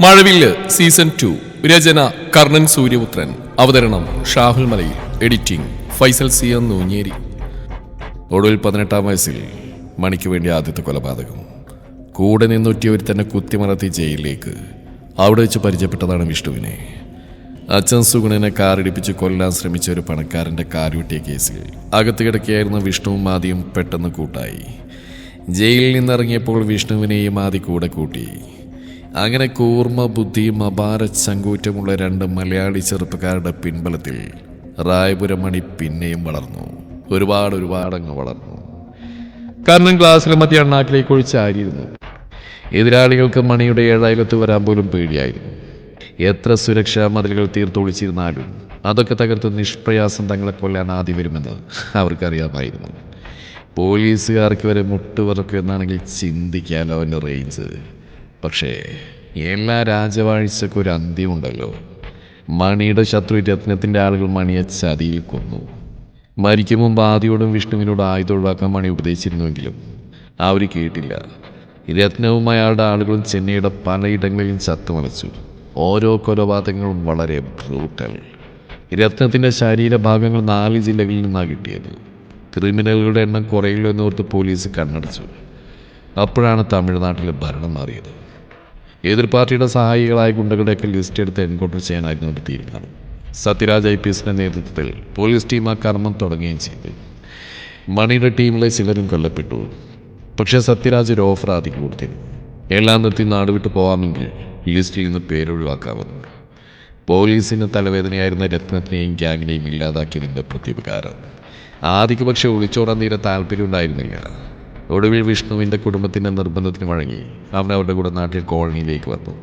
മഴവില്ല് season two. രചന കർണൻ സൂര്യപുത്രൻ. അവതരണം Shahul Malayil. Editing Faisal C M Noonjeri. ഒടുവിൽ പതിനെട്ടാം വയസ്സിൽ മണിക്ക് വേണ്ടി ആദ്യത്തെ കൊലപാതകം. കൂടെ നിന്നൊറ്റിയവർ തന്നെ കുത്തിമറത്തി ജയിലിലേക്ക്. അവിടെ വെച്ച് പരിചയപ്പെട്ടതാണ് വിഷ്ണുവിനെ. അച്ഛൻ സുഗുണനെ കാറിടിപ്പിച്ച് കൊല്ലാൻ ശ്രമിച്ച ഒരു പണക്കാരന്റെ കാലുവെട്ടിയ കേസിൽ. അകത്ത് കിടക്കുകയായിരുന്ന വിഷ്ണുവും ആദ്യം പെട്ടെന്ന് കൂട്ടായി. ജയിലിൽ നിന്നിറങ്ങിയപ്പോൾ വിഷ്ണുവിനെയും ആദ്യ കൂടെ കൂട്ടി. അങ്ങനെ കൂർമ്മ ബുദ്ധിയും അപാര ചങ്കൂറ്റമുള്ള രണ്ട് മലയാളി ചെറുപ്പക്കാരുടെ പിൻബലത്തിൽ റായപുരം മണി പിന്നെയും വളർന്നു. ഒരുപാട് ഒരുപാട് അങ്ങ് വളർന്നു. കാരണം ഗ്ലാസ്സിലെ മധ്യ അണ്ണാക്കിലേക്ക് ഒഴിച്ചായിരുന്നു. എതിരാളികൾക്ക് മണിയുടെ ഏഴായിരത്ത് വരാൻ പോലും പേടിയായിരുന്നു. എത്ര സുരക്ഷാ മതിലുകൾ തീർത്തൊളിച്ചിരുന്നാലും അതൊക്കെ തകർത്ത് നിഷ്പ്രയാസം തങ്ങളെ കൊല്ലാൻ ആദ്യം വരുമെന്ന് അവർക്കറിയാമായിരുന്നു. പോലീസുകാർക്ക് വരെ മുട്ടുവറക്കും എന്നാണെങ്കിൽ ചിന്തിക്കാലോ അവന്റെ റേഞ്ച് പക്ഷേ എല്ലാ രാജവാഴ്ചക്കും ഒരു അന്ത്യമുണ്ടല്ലോ. മണിയുടെ ശത്രു രത്നത്തിന്റെ ആളുകൾ മണിയെ ചതിയിൽ കൊന്നു മരിക്കും മുമ്പ് ആദ്യോടും വിഷ്ണുവിനോടും ആയുധം ഒഴിവാക്കാൻ മണി ഉപദേശിച്ചിരുന്നുവെങ്കിലും അവർ കേട്ടില്ല. രത്നവും അയാളുടെ ആളുകളും ചെന്നൈയുടെ പലയിടങ്ങളിലും ചത്തുമലച്ചു ഓരോ കൊലപാതകങ്ങളും വളരെ ബ്രൂട്ടൽ രത്നത്തിന്റെ ശരീരഭാഗങ്ങൾ നാല് ജില്ലകളിൽ നിന്നാണ് കിട്ടിയത്. ക്രിമിനലുകളുടെ എണ്ണം കുറയില്ലോ എന്നോർത്ത് പോലീസ് കണ്ണടച്ചു. അപ്പോഴാണ് തമിഴ്നാട്ടിലെ ഭരണം മാറിയത്. എതിർ പാർട്ടിയുടെ സഹായികളായ ഗുണ്ടകളുടെയൊക്കെ ലിസ്റ്റ് എടുത്ത് എൻകൗണ്ടർ ചെയ്യാനായിരുന്നു ഒരു തീരുമാനം. സത്യരാജ് ഐ പി എസിന്റെ നേതൃത്വത്തിൽ പോലീസ് ടീം ആ കർമ്മം തുടങ്ങുകയും ചെയ്തു. മണിയുടെ ടീമിലെ ചിലരും കൊല്ലപ്പെട്ടു. പക്ഷേ സത്യരാജ് ഒരു ഓഫർ ആദ്യം കൊടുത്തിരുന്നു. എല്ലാം നിർത്തി നാട് വിട്ട് പോകാമെങ്കിൽ ലിസ്റ്റിൽ നിന്ന് പേരൊഴിവാക്കാമെന്നു പോലീസിന്റെ തലവേദനയായിരുന്ന രത്നത്തിനെയും ഗ്യാങ്ങിനെയും ഇല്ലാതാക്കിയതിന്റെ പ്രത്യുപകാരം. ആദ്യക്ക് പക്ഷേ ഒളിച്ചോടാൻ തീരെ താല്പര്യമുണ്ടായിരുന്നില്ല. ഒടുവിൽ വിഷ്ണുവിന്റെ കുടുംബത്തിന്റെ നിർബന്ധത്തിന് വഴങ്ങി. അവൻ അവരുടെ കൂടെ നാട്ടിൽ കോളനിയിലേക്ക് വന്നു.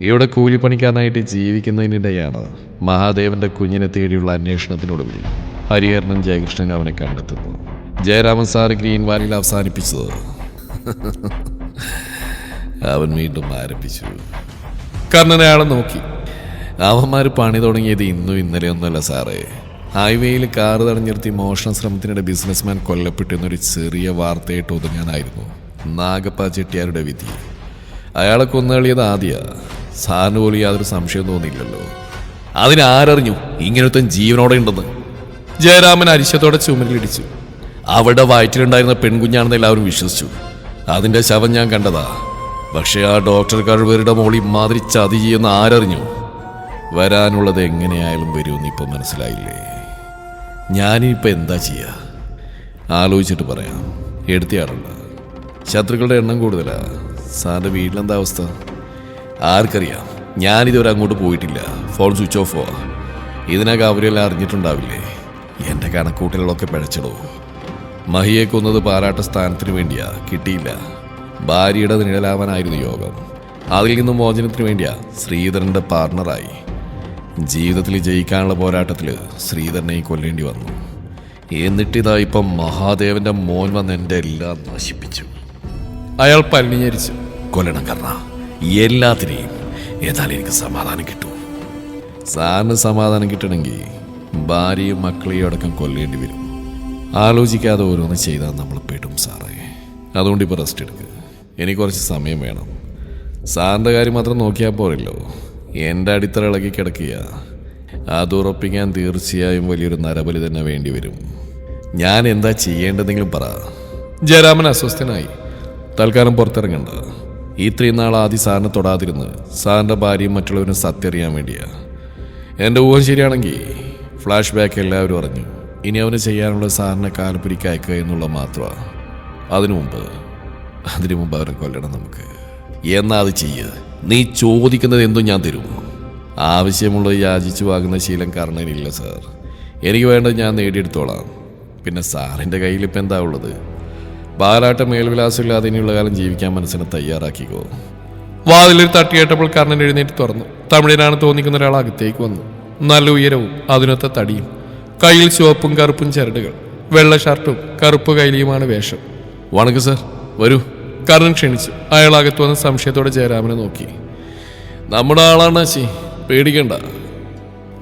ഇവിടെ കൂലിപ്പണിക്കാരനായിട്ട് ജീവിക്കുന്നതിനിടെയാണ് മഹാദേവന്റെ കുഞ്ഞിനെ തേടിയുള്ള അന്വേഷണത്തിനൊടുവിൽ ഹരിഹരനും ജയകൃഷ്ണനും അവനെ കണ്ടെത്തുന്നു ജയരാമൻ സാർ ഗ്രീൻ വാലിയിൽ അവസാനിപ്പിച്ചത്. അവൻ വീണ്ടും ആരംഭിച്ചു. കർണനെ അയാളെ നോക്കി. അവന്മാർ പണി തുടങ്ങിയത് ഇന്നും ഇന്നലെ ഒന്നുമല്ല സാറേ. ഹൈവേയിൽ കാറ് തടഞ്ഞിർത്തി മോഷണ ശ്രമത്തിനിടെ ബിസിനസ്മാൻ കൊല്ലപ്പെട്ടു എന്നൊരു ചെറിയ വാർത്തയായിട്ട് ഒതുങ്ങാനായിരുന്നു നാഗപ്പ ചെട്ടിയാരുടെ വിധി. അയാളെ കൊന്നുകളിയത് ആദ്യ. സാറിന് പോലും യാതൊരു സംശയം തോന്നിയില്ലല്ലോ. അതിനാരറിഞ്ഞു ഇങ്ങനത്തെ ജീവനോടെ ഉണ്ടെന്ന്? ജയരാമൻ അരിശത്തോടെ ചുമലിടിച്ചു അവിടെ വയറ്റിലുണ്ടായിരുന്ന പെൺകുഞ്ഞാണെന്ന് എല്ലാവരും വിശ്വസിച്ചു. അതിന്റെ ശവം ഞാൻ കണ്ടതാ. പക്ഷേ ആ ഡോക്ടർ കഴിവരുടെ മോളി മാതിരി ചതി ചെയ്യുന്ന ആരറിഞ്ഞു? വരാനുള്ളത് എങ്ങനെയായാലും വരുമെന്ന് ഇപ്പം മനസ്സിലായില്ലേ? ഞാനിപ്പോൾ എന്താ ചെയ്യുക ആലോചിച്ചിട്ട് പറയാം. എടുത്തിയാടുണ്ട് ശത്രുക്കളുടെ എണ്ണം കൂടുതലാ. സാറിന്റെ വീട്ടിലെന്താ അവസ്ഥ? ആർക്കറിയാം. ഞാനിതുവരെ അങ്ങോട്ട് പോയിട്ടില്ല. ഫോൺ സ്വിച്ച് ഓഫ് ഓഫോ ഇതിനകം അവരെല്ലാം അറിഞ്ഞിട്ടുണ്ടാവില്ലേ? എന്റെ കണക്കൂട്ടലുകളൊക്കെ പിഴച്ചിടൂ. മഹിയെ കൊന്നത് പാരാട്ട സ്ഥാനത്തിന് വേണ്ടിയാ. കിട്ടിയില്ല. ഭാര്യയുടെ നിഴലാവാനായിരുന്നു യോഗം. അതിൽ നിന്നും മോചനത്തിന് വേണ്ടിയാ. ശ്രീധരന്റെ പാർട്ണറായി ജീവിതത്തിൽ ജയിക്കാനുള്ള പോരാട്ടത്തിൽ ശ്രീധരനെ കൊല്ലേണ്ടി വന്നു. എന്നിട്ടിതാ ഇപ്പം മഹാദേവന്റെ മോൻ വന്ന് എന്റെ എല്ലാം നശിപ്പിച്ചു. അയാൾ പരിണിഞ്ഞരിച്ചു കൊല്ലണം കർണ എല്ലാത്തിനെയും ഏതായാലും എനിക്ക് സമാധാനം കിട്ടൂ. സാറിന് സമാധാനം കിട്ടണമെങ്കിൽ ഭാര്യയും മക്കളെയും അടക്കം കൊല്ലേണ്ടി വരും. ആലോചിക്കാതെ ഓരോന്ന് ചെയ്താൽ നമ്മൾ പെടും സാറേ. അതുകൊണ്ട് ഇപ്പോൾ റെസ്റ്റ് എടുക്കുക എനിക്ക് കുറച്ച് സമയം വേണം. സാറിന്റെ കാര്യം മാത്രം നോക്കിയാൽ പോരല്ലോ. എന്റെ അടിത്തറ ഇളകി കിടക്കുക. അത് ഉറപ്പിക്കാൻ തീർച്ചയായും വലിയൊരു നരബലി തന്നെ വേണ്ടി വരും. ഞാൻ എന്താ ചെയ്യേണ്ടതെങ്കിലും പറ. ജയരാമൻ അസ്വസ്ഥനായി. തൽക്കാലം പുറത്തിറങ്ങണ്ട. ഇത്രയും നാൾ ആദ്യം സാറിനെ തൊടാതിരുന്ന് സാറിന്റെ ഭാര്യയും മറ്റുള്ളവരും സത്യറിയാൻ വേണ്ടിയാ. എന്റെ ഊഹം ശരിയാണെങ്കിൽ ഫ്ലാഷ് ബാക്ക് എല്ലാവരും അറിഞ്ഞു. ഇനി അവന് ചെയ്യാനുള്ള സാറിനെ കാൽപ്പുരിക്ക് അയക്കുക എന്നുള്ള മാത്രമാണ് അതിനു മുമ്പ് അതിനു മുമ്പ് അവരെ കൊല്ലണം നമുക്ക്. എന്നാ അത് ചെയ്യ്. നീ ചോദിക്കുന്നത് എന്തും ഞാൻ തരും. ആവശ്യമുള്ളത് യാചിച്ചു വാങ്ങുന്ന ശീലം കാരണനില്ല സാർ എനിക്ക് വേണ്ടത് ഞാൻ നേടിയെടുത്തോളാം. പിന്നെ സാറിന്റെ കയ്യിൽ ഇപ്പം എന്താ ഉള്ളത്? ബാലാട്ട മേൽവിലാസമില്ലാതെ ഇനിയുള്ള കാലം ജീവിക്കാൻ മനസ്സിനെ തയ്യാറാക്കിക്കോ. വാതിലിൽ തട്ടിയേട്ടപ്പോൾ കർണൻ എഴുന്നേറ്റ് തുറന്നു. തമിഴനാണ് തോന്നിക്കുന്ന ഒരാൾ അകത്തേക്ക് വന്നു. നല്ല ഉയരവും അതിനൊത്ത തടിയും കയ്യിൽ ചുവപ്പും കറുപ്പും ചരടുകൾ വെള്ള ഷർട്ടും കറുപ്പ് കൈലിയുമാണ് വേഷം. വണക്ക് സർ വരൂ. കർണൻ ക്ഷണിച്ചു. അയാൾ അകത്തു വന്ന് സംശയത്തോടെ ജയരാമനെ നോക്കി. നമ്മുടെ ആളാണ് ശി. പേടിക്കണ്ട.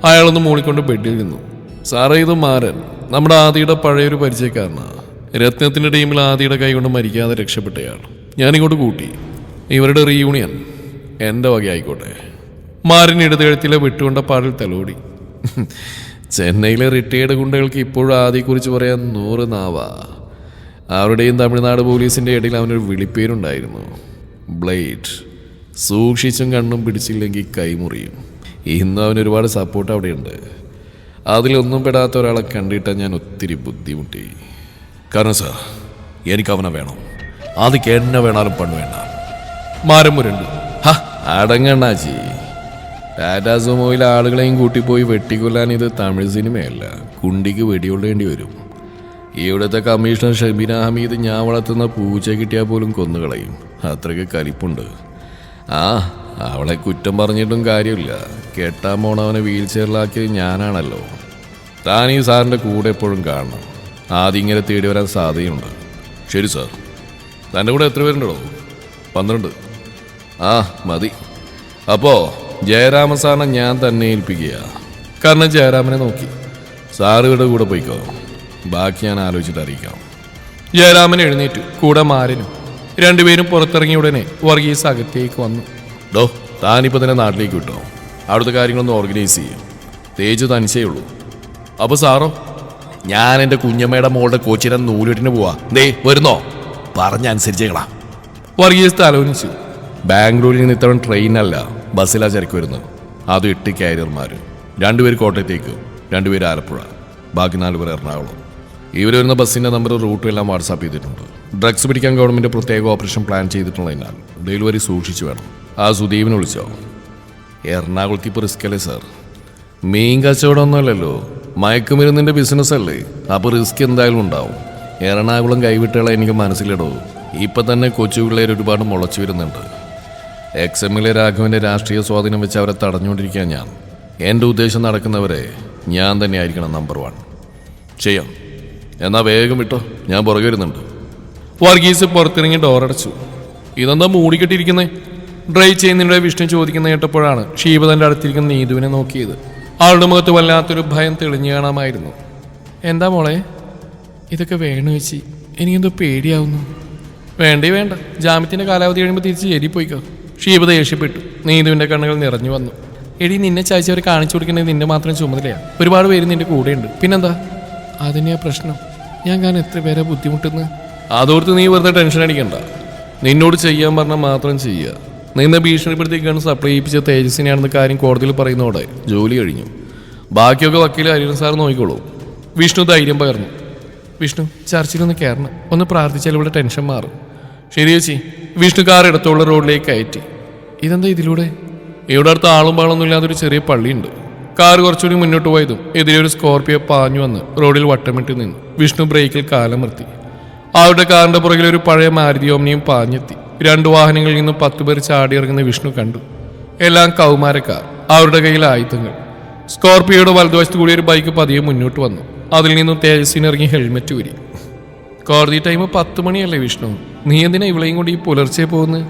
അയാളൊന്ന് മൂളിക്കൊണ്ട് ബെഡിൽ നിന്നു. സാറേ ഇത് മാരൻ. നമ്മുടെ ആദിയുടെ പഴയൊരു പരിചയക്കാരനാ. രത്നത്തിന്റെ ടീമിൽ ആദിയുടെ കൈ കൊണ്ട് മരിക്കാതെ രക്ഷപ്പെട്ടയാൾ ഞാനിങ്ങോട്ട് കൂട്ടി. ഇവരുടെ റീയൂണിയൻ എന്റെ വക ആയിക്കോട്ടെ മാറിന് ഇടതുകഴുത്തിലെ വിട്ടുകൊണ്ട പാടിൽ തലോടി. ചെന്നൈയിലെ റിട്ടയേർഡ് ഗുണ്ടകൾക്ക് ഇപ്പോഴും ആദ്യക്കുറിച്ച് പറയാൻ നൂറ് നാവാ. അവരുടെയും തമിഴ്നാട് പോലീസിന്റെ ഇടയിൽ അവനൊരു വിളിപ്പേരുണ്ടായിരുന്നു. ബ്ലേഡ്. സൂക്ഷിച്ചും കണ്ണും പിടിച്ചില്ലെങ്കിൽ കൈമുറിയും. ഇന്നും അവന് ഒരുപാട് സപ്പോർട്ട് അവിടെയുണ്ട്. അതിലൊന്നും പെടാത്ത ഒരാളെ കണ്ടിട്ട് ഞാൻ ഒത്തിരി ബുദ്ധിമുട്ടി. കാരണം സാർ എനിക്ക് അവനെ വേണം. ആദ്യം എന്നെ വേണാലും പണ്ട് വേണ്ട മാരമ്പുരുണ്ട് ഹ അടങ്ങണ്ണാച്ചി ടാറ്റാ ആളുകളെയും കൂട്ടിപ്പോയി വെട്ടിക്കൊല്ലാൻ ഇത് തമിഴ് സിനിമയല്ല. കുണ്ടിക്ക് വെടികൊള്ളേണ്ടി വരും. ഇവിടുത്തെ കമ്മീഷണർ ഷബീന ഹമീദ് ഞാൻ വളർത്തുന്ന പൂച്ച കിട്ടിയാൽ പോലും കൊന്നുകളയും അത്രയ്ക്ക് കലിപ്പുണ്ട്. ആ അവളെ കുറ്റം പറഞ്ഞിട്ടും കാര്യമില്ല. കെട്ടാൻ പോണവനെ വീൽ ചെയറിലാക്കിയത് ഞാനാണല്ലോ. താൻ ഈ സാറിന്റെ കൂടെ എപ്പോഴും കാണണം. ആദ്യം ഇങ്ങനെ തേടി വരാൻ സാധ്യതയുണ്ട്. ശരി സാർ. തന്റെ കൂടെ എത്ര പേരുണ്ടോ? പന്ത്രണ്ട്. ആ മതി. അപ്പോ ജയരാമൻ സാറിനെ ഞാൻ തന്നെ ഏൽപ്പിക്കുക കാരണം ജയരാമനെ നോക്കി. സാറിവിടെ കൂടെ പോയിക്കോ. ബാക്കി ഞാൻ ആലോചിച്ചിട്ട് അറിയിക്കാം ജയരാമൻ എഴുന്നേറ്റു. കൂടെ മാരനും. രണ്ടുപേരും പുറത്തിറങ്ങിയ ഉടനെ വർഗീസ് അകത്തേക്ക് വന്നു. ഡോ താനിപ്പോൾ തന്നെ നാട്ടിലേക്ക് വിട്ടോ. അവിടുത്തെ കാര്യങ്ങളൊന്ന് ഓർഗനൈസ് ചെയ്യും. തേജ് തനിച്ചേ ഉള്ളൂ. അപ്പോൾ സാറോ ഞാൻ എന്റെ കുഞ്ഞമ്മയുടെ മോളുടെ കോച്ചിനെ നൂലിട്ടിന് പോവാ. ദേ വരുന്നോ? പറഞ്ഞനുസരിച്ചേക്കളാ വർഗീസ് തലോനിച്ചു. ബാംഗ്ലൂരിൽ നിന്ന് ഇത്തവണ ട്രെയിനല്ല ബസ്സിലാ ചരക്ക് വരുന്നത്. അത് എട്ട് കാരിയർമാർ രണ്ടുപേര് കോട്ടയത്തേക്ക് രണ്ടുപേര് ആലപ്പുഴ. ബാക്കി നാലുപേർ എറണാകുളം. ഇവർ വരുന്ന ബസ്സിന്റെ നമ്പർ റൂട്ടും എല്ലാം വാട്സാപ്പ് ചെയ്തിട്ടുണ്ട്. ഡ്രഗ്സ് പിടിക്കാൻ ഗവൺമെന്റ് പ്രത്യേക ഓപ്പറേഷൻ പ്ലാൻ ചെയ്തിട്ടുള്ളതിനാൽ ഡെലിവറി സൂക്ഷിച്ചു വേണം. ആ സുദീപിനെ വിളിച്ചോ? എറണാകുളത്ത് ഇപ്പോൾ റിസ്ക് അല്ലേ സാർ മീൻ കച്ചവടമൊന്നുമല്ലല്ലോ. മയക്കുമരുന്നിന്റെ ബിസിനസ് അല്ലേ? അപ്പോൾ റിസ്ക് എന്തായാലും ഉണ്ടാവും. എറണാകുളം കൈവിട്ടുകളെ എനിക്ക് മനസ്സിലിടോ. ഇപ്പം തന്നെ കൊച്ചു പിള്ളേർ ഒരുപാട് മുളച്ചു വരുന്നുണ്ട്. എക്സ് എം എൽ എ രാഘവന്റെ രാഷ്ട്രീയ സ്വാധീനം വെച്ച് അവരെ തടഞ്ഞുകൊണ്ടിരിക്കാൻ ഞാൻ. എന്റെ ഉദ്ദേശം നടക്കുന്നവരെ ഞാൻ തന്നെയായിരിക്കണം നമ്പർ വൺ ചെയ്യാം. എന്നാ വേഗം വിട്ടോ. ഞാൻ പുറകെ വരുന്നുണ്ട്. വർഗീസ് പുറത്തിറങ്ങി ഡോറടച്ചു ഇതെന്താ മൂടിക്കെട്ടിയിരിക്കുന്നേ ഡ്രൈവ് ചെയ്യുന്നതിനിടെ വിഷ്ണു ചോദിക്കുന്ന കേട്ടപ്പോഴാണ് ഷീബ തന്റെ അടുത്തിരിക്കുന്ന നീതുവിനെ നോക്കിയത്. ആളുടെ മുഖത്ത് വല്ലാത്തൊരു ഭയം തെളിഞ്ഞു കാണാമായിരുന്നു. എന്താ മോളെ? ഇതൊക്കെ വേണു വെച്ച് എനിക്കെന്തോ പേടിയാവുന്നു. വേണ്ടേ വേണ്ട. ജാമ്യത്തിന്റെ കാലാവധി കഴിയുമ്പോൾ തിരിച്ച് എരി പോയിക്കോ ഷീബ ദേഷ്യപ്പെട്ടു. നീതുവിന്റെ കണ്ണുകൾ നിറഞ്ഞു വന്നു. എടി നിന്നെ ചായച്ചവരെ കാണിച്ചു കൊടുക്കുന്നത് നിന്റെ മാത്രം ചുമതലയാണ് ഒരുപാട് പേര് നിന്റെ കൂടെയുണ്ട്. പിന്നെന്താ? അതിനെയാ പ്രശ്നം. ഞാൻ കാരണം എത്ര പേരെ ബുദ്ധിമുട്ടുന്നു? അതോർത്ത് നീ വെറുതെ ടെൻഷൻ അടിക്കണ്ട. നിന്നോട് ചെയ്യാൻ പറഞ്ഞാൽ മാത്രം ചെയ്യുക നിന്നെ ഭീഷണിപ്പെടുത്തിക്കാണ് സപ്ലൈ ചെയ്യിപ്പിച്ച തേജസ്സിനെയാണെന്ന് കാര്യം കോടതിയിൽ പറയുന്നതോടെ ജോലി കഴിഞ്ഞു. ബാക്കിയൊക്കെ വക്കീൽ ഹരിഹരൻ സാർ നോക്കിക്കോളൂ. വിഷ്ണു ധൈര്യം പകർന്നു. വിഷ്ണു ചർച്ചിലൊന്ന് കയറണം. ഒന്ന് പ്രാർത്ഥിച്ചാൽ ഇവിടെ ടെൻഷൻ മാറും. ശരി ചേച്ചി വിഷ്ണു കാർ ഇടത്തുള്ള റോഡിലേക്ക് കയറ്റി. ഇതെന്താ ഇതിലൂടെ? ഇവിടെ അടുത്ത് ആളും പാളൊന്നും ഇല്ലാത്തൊരു ചെറിയ പള്ളിയുണ്ട്. കാർ കുറച്ചുകൂടി മുന്നോട്ട് പോയതും എതിരെ ഒരു സ്കോർപ്പിയോ പാഞ്ഞു വന്ന് റോഡിൽ വട്ടമിട്ട് നിന്നു. വിഷ്ണു ബ്രേക്കിൽ കാലമർത്തി അവരുടെ കാറിന്റെ പുറകിൽ ഒരു പഴയ മാരുതി ഓമ്നിയും പാഞ്ഞെത്തി. രണ്ടു വാഹനങ്ങളിൽ നിന്നും പത്തുപേർ ചാടിയിറങ്ങുന്ന വിഷ്ണു കണ്ടു. എല്ലാം കൗമാരക്കാർ. അവരുടെ കയ്യിൽ ആയുധങ്ങൾ. സ്കോർപ്പിയോയുടെ വലതുവശത്ത് കൂടി ഒരു ബൈക്ക് പതിയെ മുന്നോട്ട് വന്നു. അതിൽ നിന്നും തേജസ്സിന് ഇറങ്ങി ഹെൽമെറ്റ് ഊരി. കോടതി ടൈം പത്ത് മണിയല്ലേ വിഷ്ണു? നീ എന്തിനാ ഇവളെയും കൂടി പുലർച്ചെ പോകുന്നത്?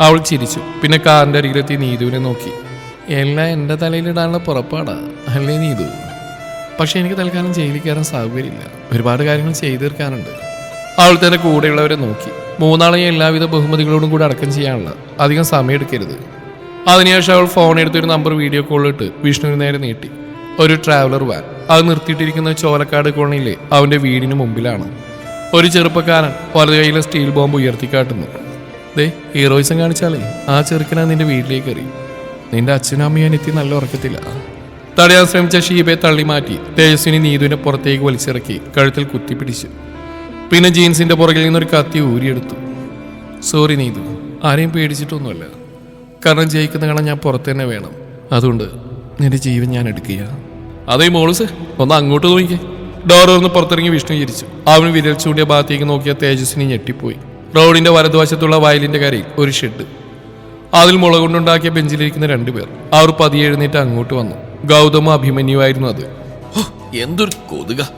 അവൾ ചിരിച്ചു. പിന്നെ കാറിന്റെ അരികിലെത്തി നീതുവിനെ നോക്കി. എല്ലാം എന്റെ തലയിലിടാനുള്ള പുറപ്പാടാ. അല്ലേ നീ ഇതു പക്ഷെ എനിക്ക് തൽക്കാലം ജയിലിൽ കയറാൻ സൗകര്യമില്ല ഒരുപാട് കാര്യങ്ങൾ ചെയ്തു തീർക്കാനുണ്ട്. അവൾ തന്നെ കൂടെയുള്ളവരെ നോക്കി. മൂന്നാളെയും എല്ലാവിധ ബഹുമതികളോടും കൂടി അടക്കം ചെയ്യാനുള്ള അധികം സമയം എടുക്കരുത് അതിനുശേഷം അവൾ ഫോൺ എടുത്തൊരു നമ്പർ വീഡിയോ കോളിലിട്ട് വിഷ്ണുവിന് നേരെ നീട്ടി. ഒരു ട്രാവലർ വാൻ അത് നിർത്തിയിട്ടിരിക്കുന്ന ചോലക്കാട് കോളനിയിലെ അവന്റെ വീടിന് മുമ്പിലാണ്. ഒരു ചെറുപ്പക്കാരൻ വലതു കൈയിലെ സ്റ്റീൽ ബോംബ് ഉയർത്തിക്കാട്ടുന്നു. ദേ ഹീറോയിസം കാണിച്ചാലേ ആ ചെറുക്കനാ നിന്റെ വീട്ടിലേക്ക് എറിയും നിന്റെ അച്ഛനും അമ്മയും എത്തി നല്ല ഉറക്കത്തില്ല. തടയാൻ ശ്രമിച്ച ഷീബയെ തള്ളി മാറ്റി തേജസ്വിനി നീതുവിനെ പുറത്തേക്ക് വലിച്ചിറക്കി കഴുത്തിൽ കുത്തിപ്പിടിച്ചു പിന്നെ ജീൻസിന്റെ പുറകിൽ നിന്നൊരു കത്തി ഊരിയെടുത്തു. സോറി നീതു. ആരെയും പേടിച്ചിട്ടൊന്നുമല്ല. കാരണം ജയിക്കുന്ന കാണാൻ ഞാൻ പുറത്ത് തന്നെ വേണം. അതുകൊണ്ട് നിന്റെ ജീവൻ ഞാൻ എടുക്കുക അതേ മോളൂസ് ഒന്ന് അങ്ങോട്ട് നോക്കിക്കേ. ഡോർ ഒന്ന് പുറത്തിറങ്ങി വിഷ്ണു ചിരിച്ചു അവൻ വിരൽ ചൂണ്ടിയ ഭാഗത്തേക്ക് നോക്കിയ തേജസ്വിനി ഞെട്ടിപ്പോയി. റോഡിന്റെ വലതുവശത്തുള്ള വയലിന്റെ കരയിൽ ഒരു ഷെഡ്. അതിൽ മുളക് കൊണ്ടുണ്ടാക്കിയ ബെഞ്ചിലിരിക്കുന്ന രണ്ടുപേർ അവർ പതിയെ എഴുന്നേറ്റ് അങ്ങോട്ട് വന്നു. ഗൗതമ അഭിമന്യുവായിരുന്നു അത്. എന്തൊരു കൊതുക.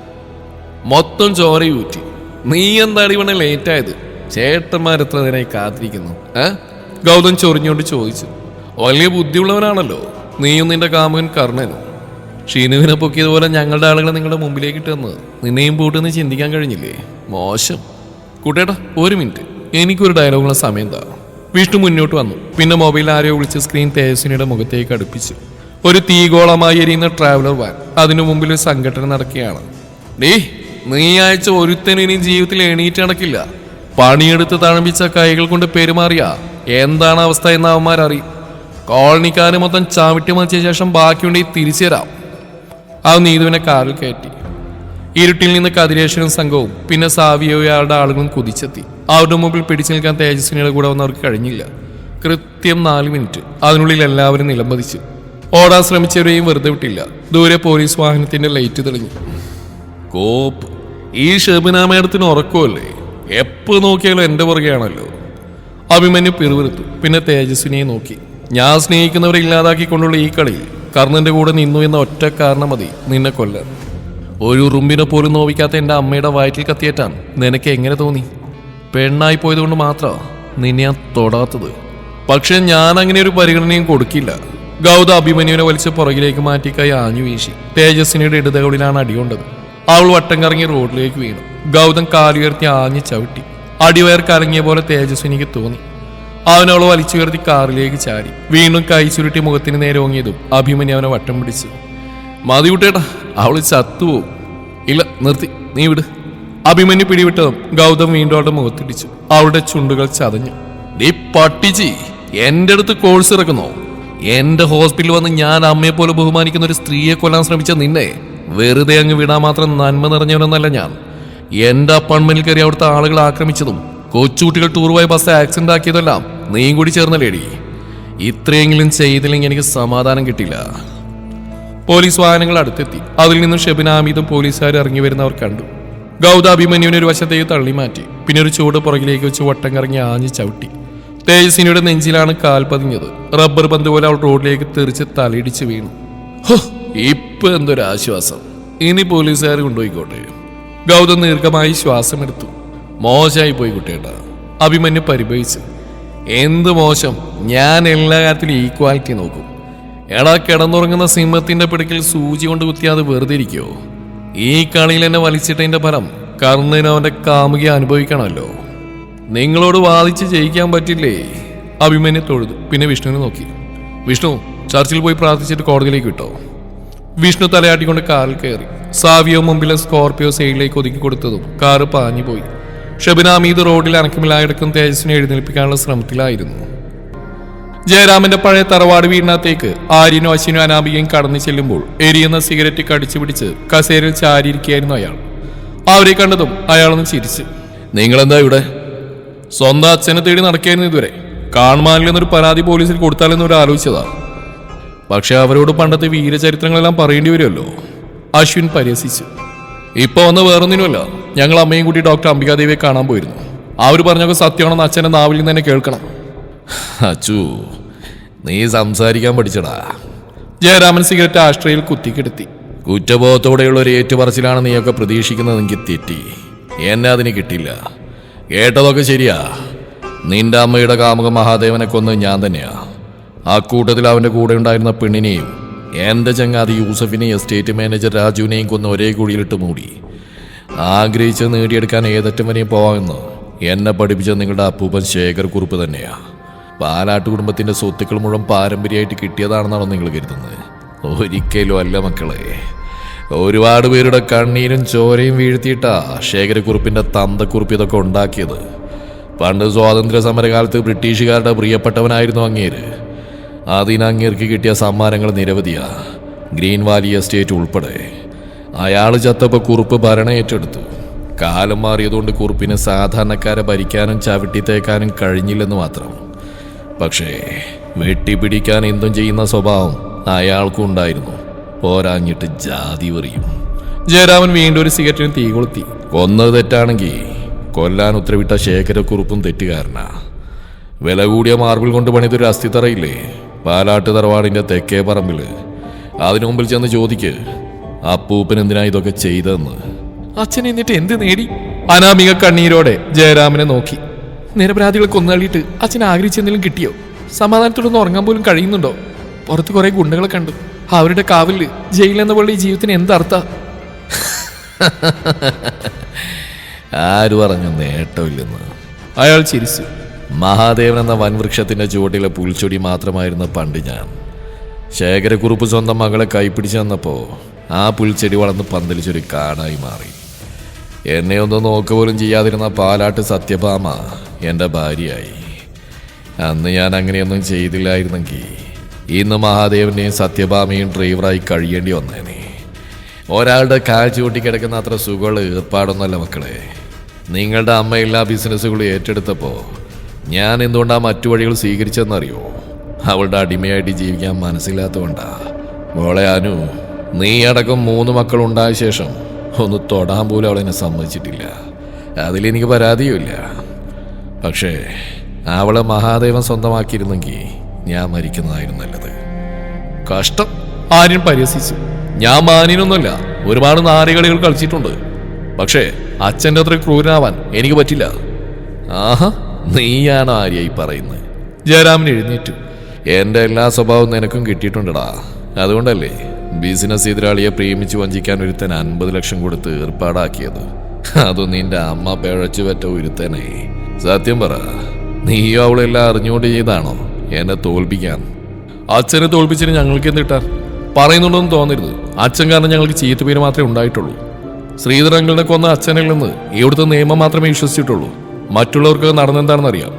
മൊത്തം ചോരയൂറ്റി നീ എന്താണ് ഇവണ ലേറ്റ് ആയത്? ചേട്ടന്മാരെത്ര നേരമായി കാത്തിരിക്കുന്നു ഏ? ഗൗതം ചൊറിഞ്ഞുകൊണ്ട് ചോദിച്ചു. വലിയ ബുദ്ധിയുള്ളവനാണല്ലോ. നീയും നിന്റെ കാമകൻ കർണനും. ഷീനുവിനെ പൊക്കിയതുപോലെ ഞങ്ങളുടെ ആളുകളെ നിങ്ങളുടെ മുമ്പിലേക്ക് ഇട്ടെന്ന് നിന്നെയും പൂട്ടെന്ന് ചിന്തിക്കാൻ കഴിഞ്ഞില്ലേ? മോശം. കൂട്ടേട്ടാ ഒരു മിനിറ്റ്. എനിക്കൊരു ഡയലോഗുള്ള സമയം താ. വിഷ്ണു മുന്നോട്ട് വന്നു. പിന്നെ മൊബൈൽ ആരെയോ വിളിച്ച് സ്ക്രീൻ തേജസ്വിനിയുടെ മുഖത്തേക്ക് അടുപ്പിച്ചു. ഒരു തീഗോളമായി എരിയുന്ന ട്രാവലർ വാൻ. അതിനു മുമ്പിൽ ഒരു സംഘടന നടക്കുകയാണ്. ഡേ നീ അയച്ച ഒരുത്തനും ഇനി ജീവിതത്തിൽ എണീറ്റ് നടക്കില്ല. പണിയെടുത്ത് തഴമ്പിച്ച കൈകൾ കൊണ്ട് പെരുമാറിയ. എന്താണ് അവസ്ഥ എന്ന് അവന്മാരറിയും. കോളനിക്കാരെ മൊത്തം ചവിട്ടി മറിച്ച ശേഷം ബാക്കിയുണ്ടെങ്കിൽ തിരിച്ചു തരാം. അത് നീതുവിനെ കാറിൽ കയറ്റി. ഇരുട്ടിൽ നിന്ന് കതിരേശ്വരും സംഘവും പിന്നെ സാവിയോയാളുടെ ആളുകളും കുതിച്ചെത്തി. അവരുടെ മുമ്പിൽ പിടിച്ചു നിൽക്കാൻ തേജസ്വിനിയുടെ കൂടെ വന്നവർക്ക് കഴിഞ്ഞില്ല. കൃത്യം നാല് മിനിറ്റ്. അതിനുള്ളിൽ എല്ലാവരും നിലംപതിച്ചു. ഓടാൻ ശ്രമിച്ചവരെയും വെറുതെ വിട്ടില്ല. ദൂരെ പോലീസ് വാഹനത്തിന്റെ ലൈറ്റ് തെളിഞ്ഞു. കോപ്പ് ഈ ഷെബിന മേഡത്തിന് ഉറക്കമല്ലേ? എപ്പോ നോക്കിയാലും എന്റെ പുറകെയാണല്ലോ. അഭിമന്യു പിറുവിറുത്തു പിന്നെ തേജസ്വിനിയെ നോക്കി. ഞാൻ സ്നേഹിക്കുന്നവരെ ഇല്ലാതാക്കിക്കൊണ്ടുള്ള ഈ കളിയിൽ കർണന്റെ കൂടെ നിന്നു എന്ന ഒറ്റ കാരണം മതി നിന്നെ കൊല്ലാൻ. ഒരു ഉറുമ്പിനെ പോലും നോവിക്കാത്ത എന്റെ അമ്മയുടെ വയറ്റിൽ കത്തിയേറ്റാൻ നിനക്ക് എങ്ങനെ തോന്നി? പെണ്ണായി പോയതുകൊണ്ട് മാത്രമാ നിന്നെ ഞാൻ തൊടാത്തത്. പക്ഷെ ഞാൻ അങ്ങനെ ഒരു പരിഗണനയും കൊടുക്കില്ല. ഗൗത അഭിമന്യുവിനെ വലിച്ച് പുറകിലേക്ക് മാറ്റി കൈ ആഞ്ഞു വീശി. തേജസ്വിനിയുടെ ഇടതകളിലാണ് അടികൊണ്ടത്. അവൾ വട്ടം കറങ്ങി റോഡിലേക്ക് വീണു. ഗൗതം കാലുയർത്തി ആഞ്ഞു ചവിട്ടി. അടിവയർ കറങ്ങിയ പോലെ തേജസ്വിനിക്ക് തോന്നി. അവൻ അവളെ വലിച്ചുയർത്തി കാറിലേക്ക് ചാരി വീണ്ടും കൈ ചുരുട്ടി മുഖത്തിന് നേരെ ഓങ്ങിയതും അഭിമന്യു അവനെ വട്ടം പിടിച്ചു മതി വിട്ടേട്ടാ അവൾ ചത്തുപോകും ഇല്ല നിർത്തി. നീ വിട്. അഭിമന്യു പിടിവിട്ടതും ഗൗതം വീണ്ടും അവളുടെ മുഖത്തിടിച്ചു. അവളുടെ ചുണ്ടുകൾ ചതഞ്ഞു. നീ പട്ടിജി എന്റെ അടുത്ത് കോഴ്സ് ഇറക്കുന്നോ. എന്റെ ഹോസ്പിറ്റലിൽ വന്ന് ഞാൻ അമ്മയെ പോലെ ബഹുമാനിക്കുന്ന ഒരു സ്ത്രീയെ കൊല്ലാൻ ശ്രമിച്ച നിന്നെ വെറുതെ അങ്ങ് വിടാൻ മാത്രം നന്മ നിറഞ്ഞവനൊന്നല്ല ഞാൻ. എന്റെ അപ്പാർട്ട്മെന്റിൽ കയറി അവിടുത്തെ ആളുകൾ ആക്രമിച്ചതും കൊച്ചുകുട്ടികൾ ടൂർ പോയ ബസ് ആക്സിഡന്റ് ആക്കിയതെല്ലാം നീയും കൂടി ചേർന്നല്ലേടി. ഇത്രയെങ്കിലും ചെയ്തില്ലെങ്കിൽ എനിക്ക് സമാധാനം കിട്ടില്ല. പോലീസ് വാഹനങ്ങൾ അടുത്തെത്തി. അതിൽ നിന്നും ഷെബിന ഹമീദും പോലീസുകാർ ഇറങ്ങി വരുന്നവർ കണ്ടു. ഗൗത അഭിമന്യുവിനെ ഒരു വശത്തേക്ക് തള്ളി മാറ്റി. പിന്നെ ഒരു ചൂട് പുറകിലേക്ക് വെച്ച് വട്ടം കറങ്ങി ആഞ്ഞു ചവിട്ടി. തേജസ്വിനിയുടെ നെഞ്ചിലാണ് കാൽ പതിഞ്ഞത്. റബ്ബർ പന്ത് പോലെ അവൾ റോഡിലേക്ക് തെറിച്ച് തലയിടിച്ച് വീണു. ഇപ്പൊ എന്തൊരു ആശ്വാസം. ഇനി പോലീസുകാർ കൊണ്ടുപോയിക്കോട്ടെ. ഗൗതം ദീർഘമായി ശ്വാസമെടുത്തു. മോശമായി പോയി കുട്ടിയേട്ടാ. അഭിമന്യു പരിഭവിച്ചു. എന്ത് മോശം? ഞാൻ എല്ലാ കാര്യത്തിലും ഈക്വാലിറ്റി നോക്കും. എടാ കിടന്നുറങ്ങുന്ന സിംഹത്തിന്റെ പിടക്കിൽ സൂചി കൊണ്ട് കുത്തിയാത് വെറുതെ ഇരിക്കോ? ഈ കളിയിൽ എന്നെ വലിച്ചിട്ടതിന്റെ ഫലം കർണന് അവന്റെ കാമുകി അനുഭവിക്കണമല്ലോ. നിങ്ങളോട് വാദിച്ച് ജയിക്കാൻ പറ്റില്ലേ? അഭിമന്യെ തൊഴുതു. പിന്നെ വിഷ്ണുവിനെ നോക്കി. വിഷ്ണു ചർച്ചിൽ പോയി പ്രാർത്ഥിച്ചിട്ട് കോടതിയിലേക്ക് വിട്ടോ? വിഷ്ണു തലയാട്ടിക്കൊണ്ട് കാറിൽ കയറി. സാവിയോ മുമ്പിലെ സ്കോർപിയോ സൈഡിലേക്ക് ഒതുക്കി കൊടുത്തതും കാറ് പാഞ്ഞു പോയി ഷബിന അമീദ് റോഡിൽ അനക്കമില്ലായിടക്കും തേജസ്സിനെ എഴുന്നേൽപ്പിക്കാനുള്ള ശ്രമത്തിലായിരുന്നു. ജയരാമന്റെ പഴയ തറവാട് വീടിനകത്തേക്ക് ആര്യനും അശ്വിനും അനാമികയും കടന്നു ചെല്ലുമ്പോൾ എരിയുന്ന സിഗരറ്റ് കടിച്ചു പിടിച്ച് കസേരയിൽ ചാരിയിരിക്കുകയായിരുന്നു അയാൾ. അവരെ കണ്ടതും അയാളൊന്ന് ചിരിച്ച്. നിങ്ങളെന്താ ഇവിടെ? സ്വന്തം അച്ഛനെ തേടി നടക്കായിരുന്നു ഇതുവരെ. കാണുമാനില്ലെന്നൊരു പരാതി പോലീസിൽ കൊടുത്താലെന്നൊരു ആലോചിച്ചതാ. പക്ഷെ അവരോട് പണ്ടത്തെ വീരചരിത്രങ്ങളെല്ലാം പറയേണ്ടി വരുമല്ലോ. അശ്വിൻ പരിഹസിച്ചു. ഇപ്പൊ വന്ന് വേറൊന്നിനുമല്ല. ഞങ്ങൾ അമ്മയും കൂടി ഡോക്ടർ അംബികാദേവിയെ കാണാൻ പോയിരുന്നു. അവർ പറഞ്ഞൊക്കെ സത്യമാണെന്ന് അച്ഛനെ നാവിൽ നിന്ന് തന്നെ കേൾക്കണം. അച്ചു നീ സംസാരിക്കാൻ പഠിച്ചടാ. ജയരാമൻ സിഗരറ്റ് ആശ്രയിൽ കുത്തിക്കെടുത്തി. കുറ്റബോധത്തോടെയുള്ള ഒരു ഏറ്റുപറച്ചിലാണ് നീയൊക്കെ പ്രതീക്ഷിക്കുന്നത് എനിക്ക് തെറ്റി. എന്നെ അതിന് കിട്ടില്ല. കേട്ടതൊക്കെ ശരിയാ. നിന്റെ അമ്മയുടെ കാമുക മഹാദേവനെ കൊന്ന് ഞാൻ തന്നെയാ. ആ കൂട്ടത്തിൽ അവന്റെ കൂടെ ഉണ്ടായിരുന്ന പെണ്ണിനെയും എന്റെ ചങ്ങാതി യൂസഫിനെയും എസ്റ്റേറ്റ് മാനേജർ രാജുവിനെയും കൊന്ന് ഒരേ കുഴിയിലിട്ട് മൂടി. ആഗ്രഹിച്ച് നേടിയെടുക്കാൻ ഏതറ്റം വരെയും പോവാമെന്ന് എന്നെ പഠിപ്പിച്ച നിങ്ങളുടെ അപ്പൂപ്പൻ ശേഖർ കുറുപ്പ് തന്നെയാ. പാലാട്ട് കുടുംബത്തിന്റെ സ്വത്തുക്കൾ മുഴുവൻ പാരമ്പര്യമായിട്ട് കിട്ടിയതാണെന്നാണോ നിങ്ങൾ കരുതുന്നത്? ഒരിക്കലും അല്ല മക്കളെ. ഒരുപാട് പേരുടെ കണ്ണീരും ചോരയും വീഴ്ത്തിയിട്ടാ ശേഖരക്കുറിപ്പിന്റെ തന്തക്കുറിപ്പ് ഇതൊക്കെ ഉണ്ടാക്കിയത്. പണ്ട് സ്വാതന്ത്ര്യ സമരകാലത്ത് ബ്രിട്ടീഷുകാരുടെ പ്രിയപ്പെട്ടവനായിരുന്നു അങ്ങേര്. അതിന് അങ്ങേർക്ക് കിട്ടിയ സമ്മാനങ്ങൾ നിരവധിയാ. ഗ്രീൻ വാലി എസ്റ്റേറ്റ് ഉൾപ്പെടെ. അയാൾ ചത്തപ്പോൾ കുറുപ്പ് ഭരണം ഏറ്റെടുത്തു. കാലം മാറിയതുകൊണ്ട് കുറുപ്പിന് സാധാരണക്കാരെ ഭരിക്കാനും ചവിട്ടി തേക്കാനും കഴിഞ്ഞില്ലെന്ന് മാത്രം. പക്ഷേ വെട്ടിപ്പിടിക്കാൻ എന്തും ചെയ്യുന്ന സ്വഭാവം അയാൾക്കും ഉണ്ടായിരുന്നു പോരാഞ്ഞിട്ട് ജാതി വെറിയും. ജയരാമൻ വീണ്ടും ഒരു സിഗരറ്റിന് തീ കൊളുത്തി. കൊന്നത് തെറ്റാണെങ്കിൽ കൊല്ലാൻ ഉത്തരവിട്ട ശേഖരക്കുറുപ്പും തെറ്റുകാരനാ. വില കൂടിയ മാർബിൾ കൊണ്ട് പണിതൊരു അസ്ഥിത്തറയില്ലേ? പാലാട്ട് തറവാടിന്റെ തെക്കേ പറമ്പിൽ അതിനു മുമ്പിൽ ചെന്ന് ചോദിക്ക് അപ്പൂപ്പൻ എന്തിനാ ഇതൊക്കെ ചെയ്തതെന്ന്? അച്ഛൻ എന്നിട്ട് എന്ത് നേടി? അനാമിക കണ്ണീരോടെ ജയരാമനെ നോക്കി. നിരപരാധികളെ കൊന്നുതള്ളിയിട്ട് അച്ഛൻ ആഗ്രഹിച്ചെന്തെങ്കിലും കിട്ടിയോ? സമാധാനത്തോടൊന്ന് ഉറങ്ങാൻ പോലും കഴിയുന്നുണ്ടോ? പുറത്ത് കുറെ ഗുണ്ടകളെ കണ്ടു. അവരുടെ കാവിൽ ജയിലെന്ന പോലെ ഈ ജീവിതത്തിന് എന്തർത്ഥ ആര് പറഞ്ഞു നേട്ടമില്ലെന്ന്? അയാൾ ചിരിച്ചു. മഹാദേവൻ എന്ന വൻവൃക്ഷത്തിന്റെ ചുവട്ടിലെ പുൽച്ചൊടി മാത്രമായിരുന്നു പണ്ട് ഞാൻ. ശേഖരക്കുറുപ്പ് സ്വന്തം മകളെ കൈപ്പിടിച്ചു തന്നപ്പോൾ ആ പുൽച്ചെടി വളർന്ന് പന്തലിച്ചൊരു കാടായി മാറി. എന്നെ ഒന്നും നോക്കുക പോലും ചെയ്യാതിരുന്ന പാലാട്ട് സത്യഭാമ എന്റെ ഭാര്യയായി. അന്ന് ഞാൻ അങ്ങനെയൊന്നും ചെയ്തില്ലായിരുന്നെങ്കിൽ ഇന്ന് മഹാദേവനെയും സത്യഭാമയും ഡ്രൈവറായി കഴിയേണ്ടി വന്നേനെ. ഒരാളുടെ കാൽ ചൂട്ടി കിടക്കുന്ന അത്ര സുഖമുള്ള ഏർപ്പാടൊന്നുമല്ല മക്കളെ. നിങ്ങളുടെ അമ്മ എല്ലാ ബിസിനസ്സുകളും ഏറ്റെടുത്തപ്പോൾ ഞാൻ എന്തുകൊണ്ടാ മറ്റു വഴികൾ സ്വീകരിച്ചെന്നറിയോ അവളുടെ അടിമയായിട്ട് ജീവിക്കാൻ മനസ്സില്ലാത്തതുകൊണ്ടാ. മോളെ അനു നീ അടക്കം മൂന്ന് മക്കൾ ഉണ്ടായ ശേഷം ഒന്ന് തൊടാൻ പോലും അവളെന്നെ സമ്മതിച്ചിട്ടില്ല. അതിലെനിക്ക് പരാതിയുമില്ല. പക്ഷേ അവളെ മഹാദേവൻ സ്വന്തമാക്കിയിരുന്നെങ്കിൽ ഞാൻ മരിക്കുന്നതായിരുന്നു നല്ലത്. കഷ്ടം. ആര്യൻ പരിഹസിച്ചു. ഞാൻ മാനിനൊന്നുമല്ല ഒരുപാട് നാരികളികൾ കളിച്ചിട്ടുണ്ട്. പക്ഷേ അച്ഛന്റെ അത്ര ക്രൂരനാവാൻ എനിക്ക് പറ്റില്ല. ആഹാ നീയാണ് ആര്യായി പറയുന്നത്. ജയരാമൻ എഴുന്നേറ്റു. എന്റെ എല്ലാ സ്വഭാവവും നിനക്കും കിട്ടിയിട്ടുണ്ടടാ. അതുകൊണ്ടല്ലേ ബിസിനസ് എതിരാളിയെ പ്രേമിച്ച് വഞ്ചിക്കാൻ ഒരുത്തൻ അൻപത് ലക്ഷം കൊടുത്ത് ഏർപ്പാടാക്കിയത്? അതും നിന്റെ അമ്മ പിഴച്ചു പറ്റ ഒരുത്തനെ. സത്യം പറ. നീയോ അവളെല്ലാം അറിഞ്ഞുകൊണ്ട് ചെയ്താണോ എന്നെ തോൽപ്പിക്കാൻ. അച്ഛനെ തോൽപ്പിച്ചിട്ട് ഞങ്ങൾക്ക് എന്തിട്ടാ പറയുന്നുണ്ടെന്ന് തോന്നരുത്. അച്ഛൻ കാരണം ഞങ്ങൾക്ക് ചീത്ത പേര് മാത്രമേ ഉണ്ടായിട്ടുള്ളൂ. ശ്രീധരങ്ങളുടെ കൊന്ന അച്ഛനിൽ നിന്ന് ഇവിടുത്തെ നിയമം മാത്രമേ വിശ്വസിച്ചിട്ടുള്ളൂ. മറ്റുള്ളവർക്ക് നടന്നെന്താണെന്ന് അറിയാം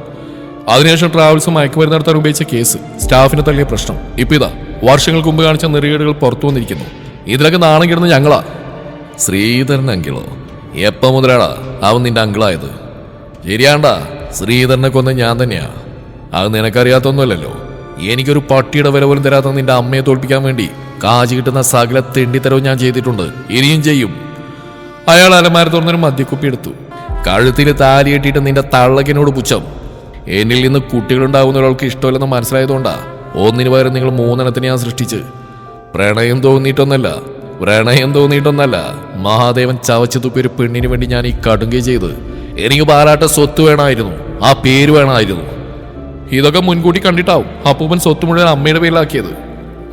അതിനുശേഷം ട്രാവൽസ് മയക്കുമരുന്ന് നടത്താൻ ഉപയോഗിച്ച കേസ് സ്റ്റാഫിനെ തള്ളിയ പ്രശ്നം. ഇപ്പൊ ഇതാ വർഷങ്ങൾക്ക് മുമ്പ് കാണിച്ച നെറികേടുകൾ പുറത്തു വന്നിരിക്കുന്നു. ഇതിലൊക്കെ നാണം കിടന്ന് ഞങ്ങളാ. ശ്രീധരൻ അങ്കിളോ? എപ്പ മുതലാടാ അവൻ നിന്റെ അങ്കിളായത്? ശരിയാണ്ടാ. ശ്രീധരനെ കൊന്ന ഞാൻ തന്നെയാ. അത് നിനക്കറിയാത്തൊന്നുമല്ലല്ലോ. എനിക്കൊരു പട്ടിയുടെ വില പോലും തരാത്ത നിന്റെ അമ്മയെ തോൽപ്പിക്കാൻ വേണ്ടി കാശ് കിട്ടുന്ന സകല തെണ്ടിത്തരവും ഞാൻ ചെയ്തിട്ടുണ്ട്. ഇനിയും ചെയ്യും. അയാൾ അലമാര തുറന്നൊരു മദ്യക്കുപ്പി എടുത്തു. കഴുത്തിൽ താലി കെട്ടിയിട്ട് നിന്റെ തള്ളകിനോട് പുച്ഛം. എന്നിൽ നിന്ന് കുട്ടികളുണ്ടാവുന്ന ഒരാൾക്ക് ഇഷ്ടമല്ലെന്ന് മനസ്സിലായതുകൊണ്ടാ ഒന്നിനു പകരം നിങ്ങൾ മൂന്നെണ്ണത്തിന് ഞാൻ സൃഷ്ടിച്ച്. പ്രണയം തോന്നിയിട്ടൊന്നല്ല പ്രണയം തോന്നിയിട്ടൊന്നല്ല. മഹാദേവൻ ചവച്ചു തുപ്പിയൊരു പെണ്ണിന് വേണ്ടി ഞാൻ ഈ കടുങ്കൈ ചെയ്ത് എനിക്ക് പാലാട്ട സ്വത്ത് വേണമായിരുന്നു. ആ പേര് വേണമായിരുന്നു. ഇതൊക്കെ മുൻകൂട്ടി കണ്ടിട്ടാവും അപ്പൂപ്പൻ സ്വത്ത് മുഴുവൻ അമ്മയുടെ പേരിലാക്കിയത്.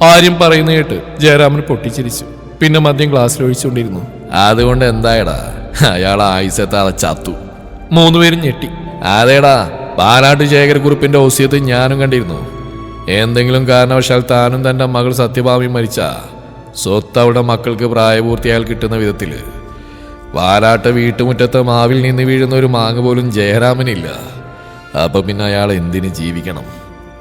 ആരും പറയുന്ന കേട്ട് ജയരാമൻ പൊട്ടിച്ചിരിച്ചു. പിന്നെ മദ്യം ഗ്ലാസ്സിൽ ഒഴിച്ചുകൊണ്ടിരുന്നു. അതുകൊണ്ട് എന്തായടാ? അയാൾ ആയുസത്താതെ ചത്തു. മൂന്നുപേരും ഞെട്ടി. അതേടാ പാലാട്ട് ശേഖരക്കുറിപ്പിന്റെ ഓസ്യത്ത് ഞാനും കണ്ടിരുന്നു. എന്തെങ്കിലും കാരണവശാൽ താനും തന്റെ മകൾ സത്യഭാമി മരിച്ച സ്വത്ത് അവിടെ മക്കൾക്ക് പ്രായപൂർത്തിയാൽ കിട്ടുന്ന വിധത്തിൽ പാലാട്ട് വീട്ടുമുറ്റത്തെ മാവിൽ നിന്ന് വീഴുന്ന ഒരു മാങ്ങ പോലും ജയരാമനില്ല. അപ്പൊ പിന്നെ അയാൾ എന്തിന് ജീവിക്കണം?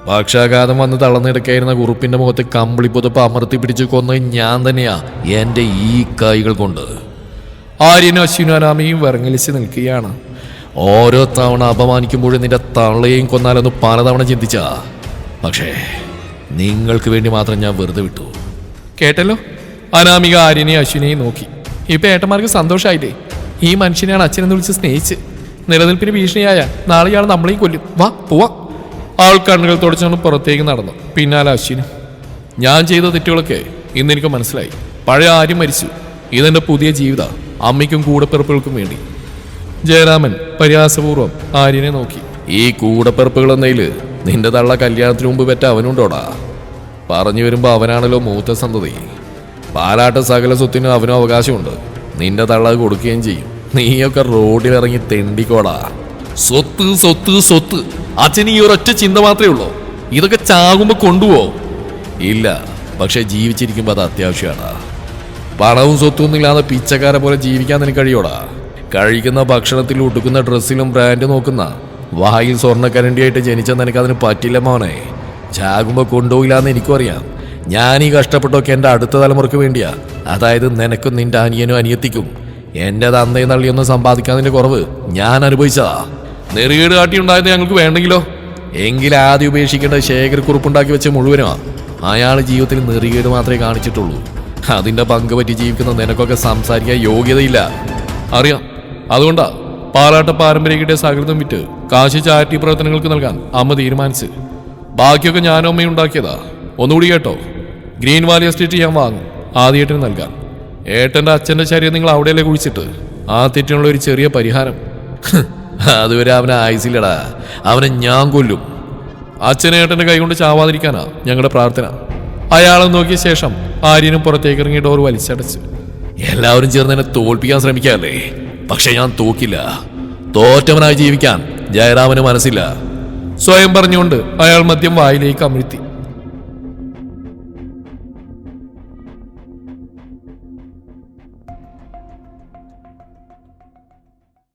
പക്ഷാഘാതം വന്ന് തളർന്നെടുക്കായിരുന്ന കുറുപ്പിന്റെ മുഖത്ത് കമ്പിളി പുതപ്പ് അമർത്തി പിടിച്ച് കൊന്നത് ഞാൻ തന്നെയാ എന്റെ ഈ കൈകൾ കൊണ്ട്. ആര്യനും അശ്വിനാരാമയും വിറങ്ങലിച്ച് നിൽക്കുകയാണ്. ഓരോ തവണ അപമാനിക്കുമ്പോഴും നിന്റെ തള്ളയെയും കൊന്നാലൊന്ന് പലതവണ ചിന്തിച്ചാ. പക്ഷേ നിങ്ങൾക്ക് വേണ്ടി മാത്രം ഞാൻ വെറുതെ വിട്ടു. കേട്ടല്ലോ? അനാമിക ആര്യനെയും അശ്വിനെയും നോക്കി. ഇപ്പൊ ഏട്ടന്മാർക്ക് സന്തോഷമായില്ലേ ഈ മനുഷ്യനെയാണ് അച്ഛനെന്ന് വിളിച്ച് സ്നേഹിച്ച്. നിലനിൽപ്പിന് ഭീഷണിയായ നാളെ ഇയാൾ നമ്മളെയും കൊല്ലും. വാ പോവാ. ആൾ കണ്ണുകൾ തുടച്ചുകൊണ്ട് പുറത്തേക്ക് നടന്നു. പിന്നാലെ അശ്വിന്. ഞാൻ ചെയ്ത തെറ്റുകളൊക്കെ ഇന്ന് എനിക്ക് മനസ്സിലായി. പഴയ ആര്യം മരിച്ചു. ഇതെന്റെ പുതിയ ജീവിത. അമ്മയ്ക്കും കൂടപ്പിറപ്പുകൾക്കും വേണ്ടി. ജയരാമൻ പരിഹാസപൂർവം ആര്യനെ നോക്കി. ഈ കൂടപ്പിറപ്പുകൾ എന്നതിൽ നിന്റെ തള്ള കല്യാണത്തിന് മുമ്പ് പറ്റ അവനുണ്ടോടാ? പറഞ്ഞു വരുമ്പോ അവനാണല്ലോ മൂത്ത സന്തതി. പാലാട്ട സകല സ്വത്തിനും അവനും അവകാശമുണ്ട്. നിന്റെ തള്ള കൊടുക്കുകയും ചെയ്യും. നീയൊക്കെ റോഡിലിറങ്ങി തെണ്ടിക്കോടാ. സ്വത്ത് സ്വത്ത് സ്വത്ത്. അച്ഛന് ഈ ഒരൊറ്റ ചിന്ത മാത്രമേ ഉള്ളൂ. ഇതൊക്കെ ചാകുമ്പോ കൊണ്ടുപോ. ഇല്ല പക്ഷെ ജീവിച്ചിരിക്കുമ്പോൾ അത് അത്യാവശ്യമാണ് പണവും സ്വത്തൊന്നും ഇല്ലാതെ പിച്ചക്കാരെ പോലെ ജീവിക്കാൻ നിനക്ക് കഴിയോടാ. കഴിക്കുന്ന ഭക്ഷണത്തിൽ ഉടുക്കുന്ന ഡ്രസ്സിലും ബ്രാൻഡ് നോക്കുന്ന വായിൽ സ്വർണക്കരണ്ടിയായിട്ട് ജനിച്ച നിനക്ക് അതിന് പറ്റില്ല മോനെ. ചാകുമ്പോൾ കൊണ്ടുപോയില്ലാന്ന് എനിക്കും അറിയാം. ഞാൻ ഈ കഷ്ടപ്പെട്ടൊക്കെ എന്റെ അടുത്ത തലമുറയ്ക്ക് വേണ്ടിയാ. അതായത് നിനക്കും നിന്റെ അനിയനും അനിയത്തിക്കും. എന്റെ തന്തയും തള്ളിയൊന്നും സമ്പാദിക്കാതിന്റെ കുറവ് ഞാൻ അനുഭവിച്ചതാ. നെറുകേട് കാട്ടി ഉണ്ടായത് ഞങ്ങൾക്ക് വേണ്ടെങ്കിലോ? എങ്കിൽ ആദ്യം ഉപേക്ഷിക്കേണ്ട ശേഖരക്കുറിപ്പുണ്ടാക്കി വെച്ച മുഴുവനോ അയാൾ ജീവിതത്തിൽ നെറുകേട് മാത്രമേ കാണിച്ചിട്ടുള്ളൂ. അതിന്റെ പങ്ക് പറ്റി ജീവിക്കുന്ന നിനക്കൊക്കെ സംസാരിക്കാൻ യോഗ്യതയില്ല. അറിയാം. അതുകൊണ്ടാ പാലാട്ട പാരമ്പര്യ കിട്ടിയ സകൃതം വിറ്റ് കാശി ചാരിറ്റി പ്രവർത്തനങ്ങൾക്ക് നൽകാൻ അമ്മ തീരുമാനിച്ച്. ബാക്കിയൊക്കെ ഞാനും അമ്മയും ഉണ്ടാക്കിയതാ. ഒന്നുകൂടി കേട്ടോ. ഗ്രീൻ വാലി എസ്റ്റേറ്റ് ഞാൻ വാങ്ങും. ആദ്യേട്ടന് നൽകാം. ഏട്ടന്റെ അച്ഛന്റെ ശരീരം നിങ്ങൾ അവിടെയല്ലേ കുഴിച്ചിട്ട്? ആ തെറ്റിനുള്ള ഒരു ചെറിയ പരിഹാരം. അതുവരെ അവനെ ആയുസില്ലടാ. അവനെ ഞാൻ കൊല്ലും. അച്ഛനെ കൈ കൈകൊണ്ട് ചാവാതിരിക്കാനാ ഞങ്ങളുടെ പ്രാർത്ഥന. അയാളെ നോക്കിയ ശേഷം ആര്യനും പുറത്തേക്ക് ഇറങ്ങി ഡോർ വലിച്ചടച്ചു. എല്ലാവരും ചേർന്ന് എന്നെ തോൽപ്പിക്കാൻ ശ്രമിക്കാല്ലേ? പക്ഷെ ഞാൻ തോക്കില്ല. തോറ്റവനായി ജീവിക്കാൻ ജയറാമന് മനസ്സില്ല. സ്വയം പറഞ്ഞുകൊണ്ട് അയാൾ മദ്യം വായിലേക്ക് അമഴ്ത്തി.